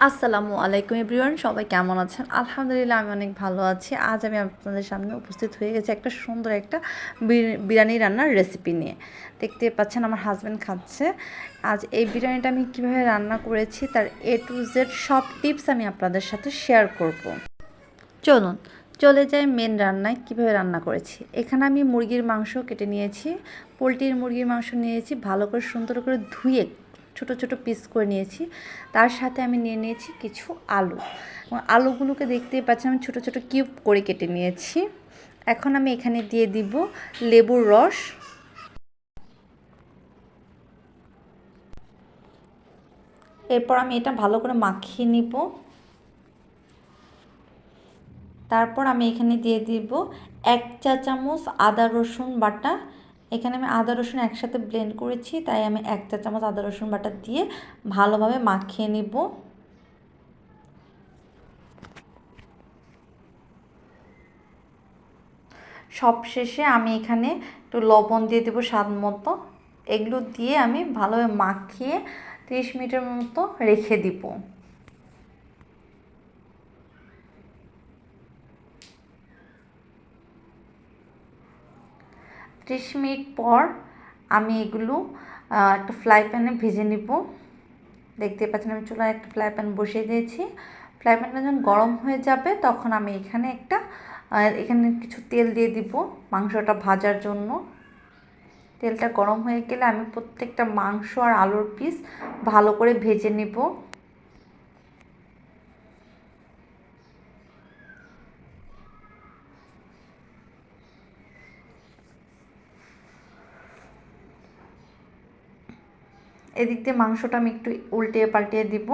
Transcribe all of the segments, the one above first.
আসসালামু আলাইকুম এভরিওয়ান, সবাই কেমন আছেন? আলহামদুলিল্লাহ আমি অনেক ভালো আছি। আজ আমি আপনাদের সামনে উপস্থিত হয়ে গেছি একটা সুন্দর একটা বির- বিরিয়ানি রান্নার রেসিপি নিয়ে। দেখতে পাচ্ছেন আমার হাজব্যান্ড খাচ্ছে। আজ এই বিরিয়ানিটা আমি কীভাবে রান্না করেছি তার এ টু জেড সব টিপস আমি আপনাদের সাথে শেয়ার করব। চলুন, চলে যাই মেন রান্নায় কীভাবে রান্না করেছি। এখানে আমি মুরগির মাংস কেটে নিয়েছি, পোলট্রির মুরগির মাংস নিয়েছি, ভালো করে সুন্দর করে ধুয়ে ছোট ছোট পিস করে নিয়েছি। তার সাথে আমি নিয়ে নিয়েছি কিছু আলু। আলুগুলোকে দেখতেই পাচ্ছেন, আমি ছোট ছোট কিউব করে কেটে নিয়েছি। এখন আমি এখানে দিয়ে দিব লেবুর রস। এরপর আমি এটা ভালো করে মাখিয়ে নিব। তারপর আমি এখানে দিয়ে দিব এক চা চামচ আদা রসুন বাটা এখানে আমি আদা রসুন একসাথে ব্লেন্ড করেছি, তাই আমি এক চা চামচ আদা রসুন বাটা দিয়ে ভালোভাবে মাখিয়ে নিব। সবশেষে আমি এখানে একটু লবণ দিয়ে দেবো স্বাদ মতো। এগুলো দিয়ে আমি ভালোভাবে মাখিয়ে তিরিশ মিনিটের মতো রেখে দিব। ত্রিশ মিনিট পর আমি এগুলো একটা ফ্লাই প্যানে ভেজে নিব। দেখতে পাচ্ছেন আমি চুলায় একটা ফ্লাই প্যান বসিয়ে দিয়েছি। ফ্লাই প্যানটা যখন গরম হয়ে যাবে তখন আমি এখানে একটা এখানে কিছু তেল দিয়ে দিব মাংসটা ভাজার জন্য। তেলটা গরম হয়ে গেলে আমি প্রত্যেকটা মাংস আর আলুর পিস ভালো করে ভেজে নিব। এদিক দিয়ে মাংসটা আমি একটু উল্টে পাল্টিয়ে দিব।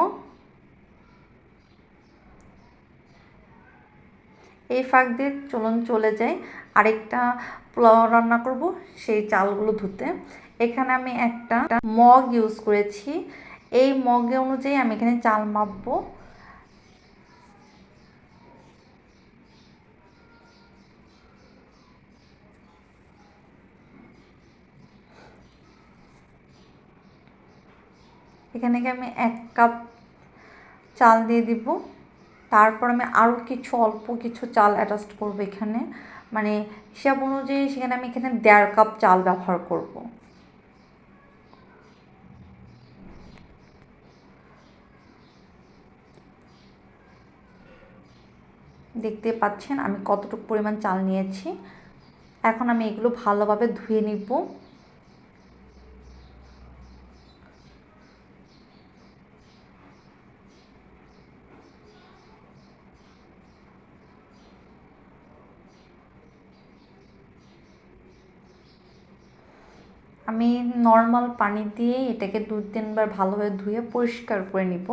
এই ফাঁক দিয়ে চলন চলে যাই। আরেকটা পোলাও রান্না করব, সেই চালগুলো ধুতে। এখানে আমি একটা মগ ইউজ করেছি। এই মগে অনুযায়ী আমি এখানে চাল মাপবো। এখানে আমি এক কাপ চাল দিয়ে দিব। তারপর আমি আরও কিছু, অল্প কিছু চাল অ্যাডজাস্ট করব এখানে। মানে হিসাব অনুযায়ী সেখানে আমি এখানে দেড় কাপ চাল ব্যবহার করব। দেখতে পাচ্ছেন আমি কতটুকু পরিমাণ চাল নিয়েছি। এখন আমি এগুলো ভালোভাবে ধুয়ে নিব। আমি নর্মাল পানি দিয়ে এটাকে দু তিনবার ভালোভাবে ধুয়ে পরিষ্কার করে নিব।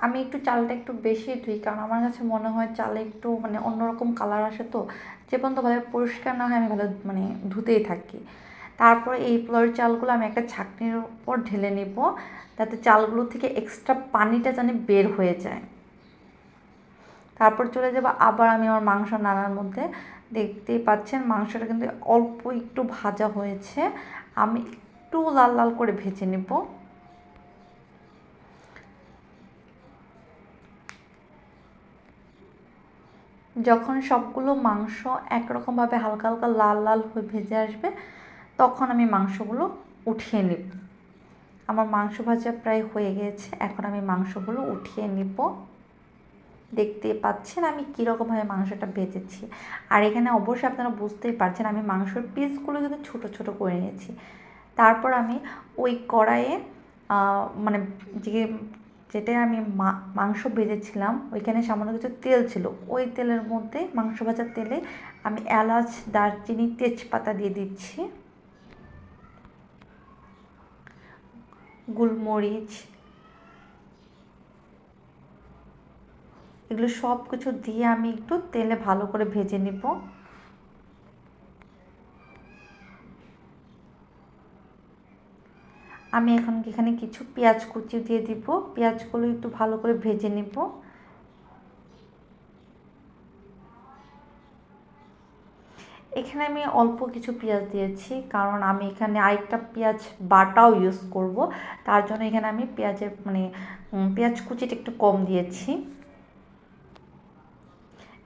আমি একটু চালটা একটু বেশি ধুই, কারণ আমার কাছে মনে হয় চালে একটু মানে অন্যরকম কালার আসে তো। যে পর্যন্ত ভাবে পরিষ্কার না হয় আমি ভালো মানে ধুতেই থাকি। তারপর এই পোলাওয়ের চালগুলো আমি একটা ছাঁকনির উপর ঢেলে নিব যাতে চালগুলো থেকে এক্সট্রা পানিটা যেন বের হয়ে যায়। তারপর চলে যাব আবার আমি আমার মাংস নানার মধ্যে। দেখতেই পাচ্ছেন মাংসটা কিন্তু অল্প একটু ভাজা হয়েছে। আমি একটু লাল লাল করে ভেজে নেব। যখন সবগুলো মাংস একরকমভাবে হালকা হালকা লাল লাল হয়ে ভেজে আসবে, তখন আমি মাংসগুলো উঠিয়ে নিব। আমার মাংস ভাজা প্রায় হয়ে গেছে, এখন আমি মাংসগুলো উঠিয়ে নিব। দেখতে পাচ্ছেন আমি কীরকমভাবে মাংসটা ভেজেছি। আর এখানে অবশ্যই আপনারা বুঝতেই পারছেন আমি মাংসর পিসগুলো কিন্তু ছোট ছোট করে নিয়েছি। তারপর আমি ওই কড়াইয়ে মানে যে যেটায় আমি মাংস ভেজেছিলাম, ওইখানে সামান্য কিছু তেল ছিল। ওই তেলের মধ্যে মাংস ভাজার তেলে আমি এলাচ, দারচিনি, তেজপাতা দিয়ে দিচ্ছি। গোলমরিচ। এগুলো সব কিছু দিয়ে আমি একটু তেলে ভালো করে ভেজে নিব। আমি এখন এখানে কিছু পেঁয়াজ কুচি দিয়ে দিব। পেঁয়াজগুলো একটু ভালো করে ভেজে নিব। এখানে আমি অল্প কিছু পেঁয়াজ দিয়েছি, কারণ আমি এখানে আরেকটা পেঁয়াজ বাটাও ইউজ করব। তার জন্য এখানে আমি পেঁয়াজের মানে পেঁয়াজ কুচিটা একটু কম দিয়েছি।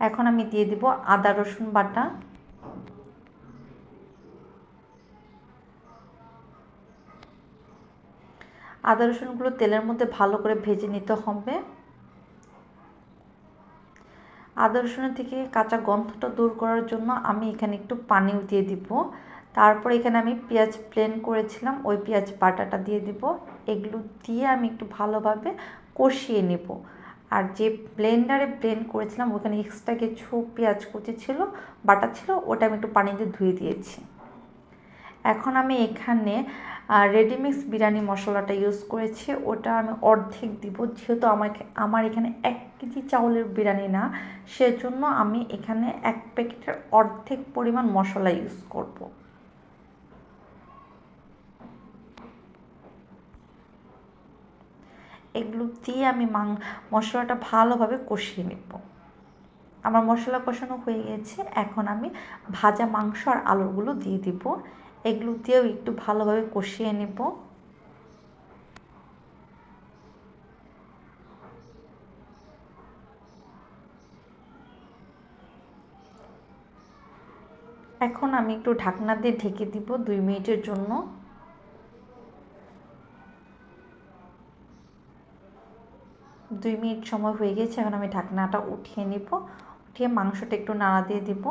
এখন আমি দিয়ে দিব আদা রসুন বাটা। আদা রসুনগুলো তেলের মধ্যে ভালো করে ভেজে নিতে হবে। আদা রসুনের থেকে কাঁচা গন্ধটা দূর করার জন্য আমি এখানে একটু পানিও দিয়ে দিব। তারপর এখানে আমি পেঁয়াজ প্লেন করেছিলাম, ওই পেঁয়াজ বাটাটা দিয়ে দিব। এগুলো দিয়ে আমি একটু ভালোভাবে কষিয়ে নেব। আর যে ব্লেন্ডারে ব্লেন্ড করেছিলাম, ওখানে এক্সট্রা কিছু পেঁয়াজ কুচি ছিল, বাটা ছিল, ওটা আমি একটু পানি দিয়ে ধুয়ে দিয়েছি। এখন আমি এখানে রেডিমিক্স বিরিয়ানি মশলাটা ইউজ করেছি। ওটা আমি অর্ধেক দিব, যেহেতু আমাকে, আমার এখানে এক কেজি চাউলের বিরিয়ানি না, সেজন্য আমি এখানে এক প্যাকেটের অর্ধেক পরিমাণ মশলা ইউজ করব। এগুলো দিয়ে আমি মাং, মশলাটা ভালোভাবে কষিয়ে নেব। আমার মশলা কষানো হয়ে গেছে, এখন আমি ভাজা মাংস আর আলুগুলো দিয়ে দিব। এগুলো দিয়েও একটু ভালোভাবে কষিয়ে নেব। এখন আমি একটু ঢাকনা দিয়ে ঢেকে দিব দুই মিনিটের জন্য। দুই মিনিট সময় হয়ে গেছে, এখন আমি ঢাকনাটা উঠিয়ে নিব। উঠিয়ে মাংসটা একটু নাড়া দিয়ে দিব।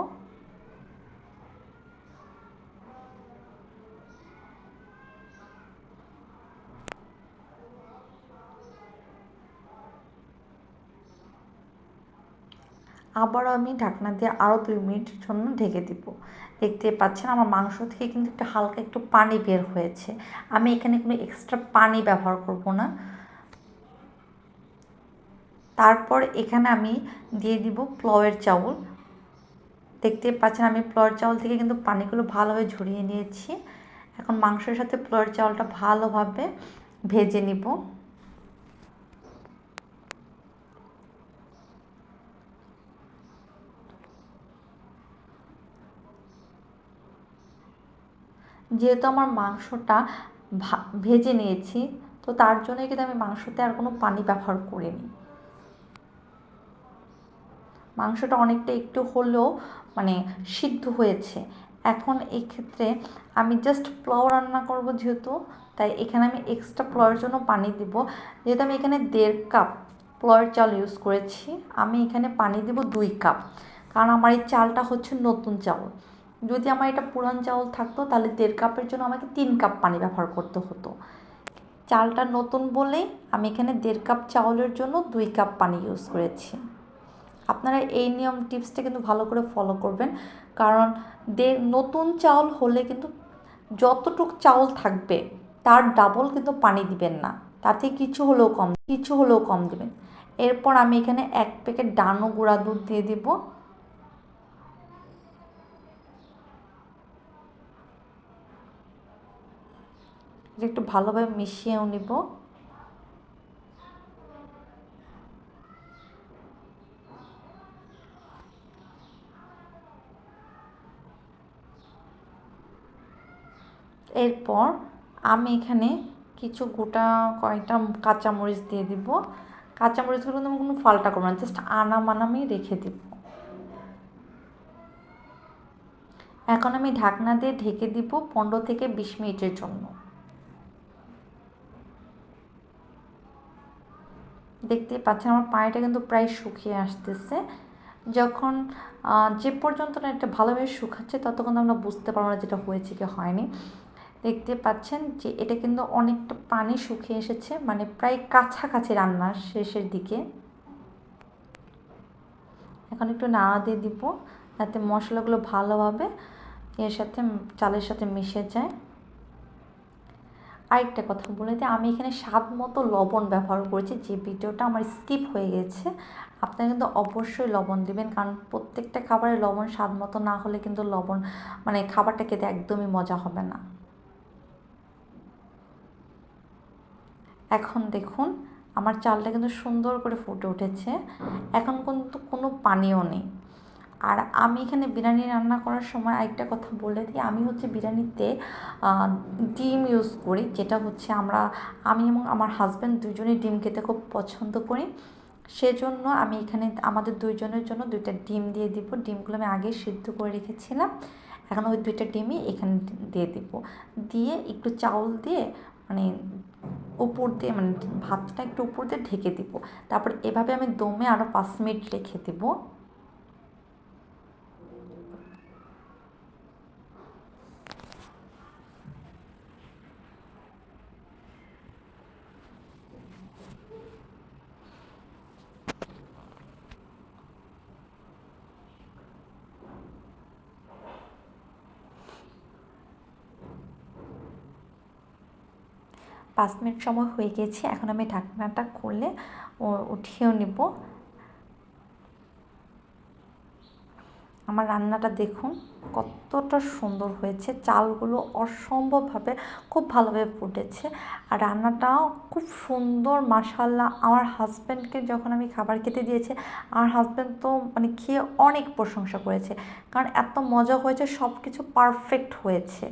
আবারও আমি ঢাকনা দিয়ে আরও দুই মিনিটের জন্য ঢেকে দিব। দেখতে পাচ্ছেন আমার মাংস থেকে কিন্তু একটু হালকা একটু পানি বের হয়েছে। আমি এখানে কোনো এক্সট্রা পানি ব্যবহার করব না। তারপর এখানে আমি দিয়ে দিব প্লয়ের চাউল। দেখতে পাচ্ছেন আমি প্লয়ের চাউল থেকে কিন্তু পানিগুলো ভালোভাবে ঝরিয়ে নিয়েছি। এখন মাংসের সাথে প্লয়ের চাউলটা ভালোভাবে ভেজে নিব। যেহেতু আমার মাংসটা ভেজে নিয়েছি, তো তার জন্যই কিন্তু আমি মাংসতে আর কোনো পানি ব্যবহার করিনি। মাংসটা অনেকটা একটু হলেও মানে সিদ্ধ হয়েছে। এখন এই ক্ষেত্রে আমি জাস্ট পোলাও রান্না করব যেহেতু, তাই এখানে আমি এক্সট্রা পোলাওয়ের জন্য পানি দিব। যেহেতু আমি এখানে দেড় কাপ পোলাওয়ের চাল ইউজ করেছি, আমি এখানে পানি দিব দুই কাপ কারণ আমার এই চালটা হচ্ছে নতুন চাল। যদি আমার এটা পুরান চাউল থাকতো, তাহলে দেড় কাপের জন্য আমাকে তিন কাপ পানি ব্যবহার করতে হতো। চালটা নতুন বলে আমি এখানে দেড় কাপ চাউলের জন্য দুই কাপ পানি ইউজ করেছি। আপনারা এই নিয়ম টিপসটা কিন্তু ভালো করে ফলো করবেন। কারণ নতুন চাউল হলে কিন্তু যতটুক চাউল থাকবে, তার ডাবল কিন্তু পানি দিবেন না। তাতে কিছু হলেও কম, কিছু হলেও কম দিবেন। এরপর আমি এখানে এক প্যাকেট ডানো গুঁড়া দুধ দিয়ে দিব। একটু ভালোভাবে মিশিয়েও নিব। এরপর আমি এখানে কিছু গোটা কয়েকটা কাঁচামরিচ দিয়ে দিব। কাঁচামরিচগুলো আমি কোনো ফাল্টা করব না, জাস্ট আনাম আনামই রেখে দিব। এখন আমি ঢাকনা দিয়ে ঢেকে দিব পনেরো থেকে বিশ মিনিটের জন্য। দেখতে পাচ্ছেন, আমার পানিটা কিন্তু প্রায় শুকিয়ে আসতেছে। যখন যে পর্যন্ত না এটা ভালোভাবে শুকাচ্ছে, ততক্ষণ আমরা বুঝতে পারব না যেটা হয়েছে কি হয়নি। দেখতে পাচ্ছেন যে এটা কিন্তু অনেকটা পানি শুকিয়ে এসেছে মানে প্রায় কাছাকাছি রান্নার শেষের দিকে। এখন একটু নাড়া দিয়ে দিব, যাতে মশলাগুলো ভালোভাবে এর সাথে, চালের সাথে মিশে যায়। আরেকটা কথা বলে দিই, আমি এখানে স্বাদ মতো লবণ ব্যবহার করেছি, যে ভিডিওটা আমার স্কিপ হয়ে গেছে। আপনারা কিন্তু অবশ্যই লবণ দিবেন, কারণ প্রত্যেকটা খাবারে লবণ স্বাদ মতো না হলে কিন্তু লবণ মানে খাবারটা খেতে একদমই মজা হবে না। এখন দেখুন, আমার চালটা কিন্তু সুন্দর করে ফুটে উঠেছে। এখন কিন্তু কোনো পানিও নেই। আর আমি এখানে বিরিয়ানি রান্না করার সময় আরেকটা কথা বলে দিই। আমি হচ্ছে বিরিয়ানিতে ডিম ইউজ করি, যেটা হচ্ছে আমরা, আমি এবং আমার হাজব্যান্ড দুজনেই ডিম খেতে খুব পছন্দ করি। সেজন্য আমি এখানে, আমাদের দুইজনের জন্য দুইটা ডিম দিয়ে দিব। ডিমগুলো আমি আগে সিদ্ধ করে রেখেছিলাম। এখন ওই দুইটা ডিমই এখানে দিয়ে দিব। দিয়ে একটু চাউল দিয়ে মানে উপর দিয়ে মানে ভাতটা একটু উপর দিয়ে ঢেকে দিব। তারপর এভাবে আমি দমে আরও পাঁচ মিনিট রেখে দেবো। পাঁচ মিনিট সময় হয়ে গেছে, এখন আমি ঢাকনাটা খুলে উঠিয়েও নেব। আমার রান্নাটা দেখুন, কতটা সুন্দর হয়েছে। চালগুলো অসম্ভবভাবে খুব ভালোভাবে ফুটেছে। আর রান্নাটাও খুব সুন্দর মাসাল্লাহ আমার হাজব্যান্ডকে যখন আমি খাবার খেতে দিয়েছি, আমার হাজব্যান্ড তো মানে খেয়ে অনেক প্রশংসা করেছে। কারণ এত মজা হয়েছে সব কিছু পারফেক্ট হয়েছে।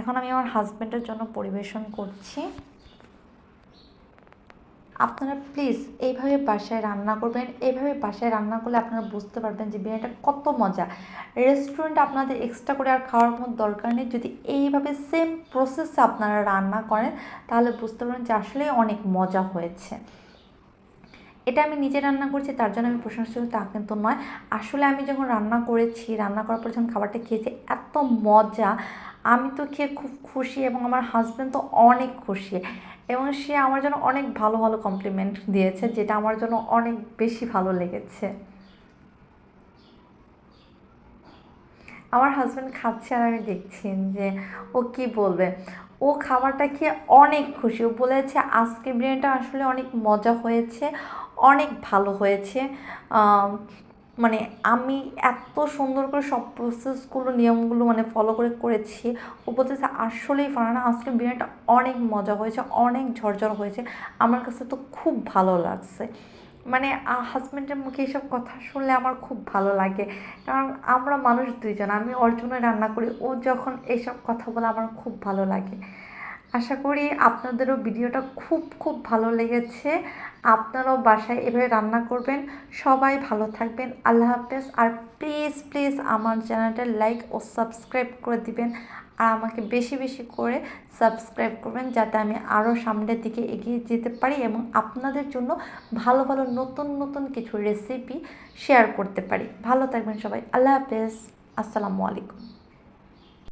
এখন আমি আমার হাজব্যান্ডের জন্য পরিবেশন করছি। আপনারা প্লিজ এইভাবে বাসায় রান্না করবেন, এইভাবে বাসায় রান্না করলে আপনারা বুঝতে পারবেন যে বিরিয়ানিটা কত মজা। রেস্টুরেন্ট আপনাদের এক্সট্রা করে আর খাওয়ার কোনো দরকার নেই। যদি এইভাবে সেম প্রসেসে আপনারা রান্না করেন, তাহলে বুঝতে পারবেন যে আসলেই অনেক মজা হয়েছে। এটা আমি নিজে রান্না করছি, তার জন্য আমি প্রশংসা তা কিন্তু নয়। আসলে আমি যখন রান্না করেছি, রান্না করার পর যখন খাবারটা খেয়েছি, এত মজা। আমি তো খেয়ে খুব খুশি এবং আমার হাজব্যান্ড তো অনেক খুশি এবং সে আমার জন্য অনেক ভালো ভালো কমপ্লিমেন্ট দিয়েছে যেটা আমার জন্য অনেক বেশি ভালো লেগেছে। আমার হাজব্যান্ড খাচ্ছে আর আমি দেখছি যে ও কি বলবে। ও খাবারটা খেয়ে অনেক খুশি। ও বলেছে আজকে বিরিয়ানিটা আসলে অনেক মজা হয়েছে, অনেক ভালো হয়েছে। মানে আমি এত সুন্দর করে সব প্রসেসগুলো নিয়মগুলো মানে ফলো করে করেছি। ও বলতেছে, আসলেই ফারানা আজকে বিরিয়ানিটা অনেক মজা হয়েছে, অনেক ঝরঝর হয়েছে। আমার কাছে তো খুব ভালো লাগছে। মানে হাজব্যান্ডের মুখে এইসব কথা শুনলে আমার খুব ভালো লাগে। কারণ আমরা মানুষ দুইজন, আমি ওর রান্না করি, ও যখন এইসব কথা বলে আমার খুব ভালো লাগে। আশা করি আপনাদেরও ভিডিওটা খুব খুব ভালো লেগেছে। আপনারাও বাসায় এভাবে রান্না করবেন। সবাই ভালো থাকবেন। আল্লাহ হাফেজ। আর প্লিজ প্লিজ আমার চ্যানেলটা লাইক ও সাবস্ক্রাইব করে দিবেন। আর আমাকে বেশি বেশি করে সাবস্ক্রাইব করবেন যাতে আমি আরও সামনের দিকে এগিয়ে যেতে পারি এবং আপনাদের জন্য ভালো ভালো নতুন নতুন কিছু রেসিপি শেয়ার করতে পারি। ভালো থাকবেন সবাই। আল্লাহ হাফেজ। আসসালামু আলাইকুম।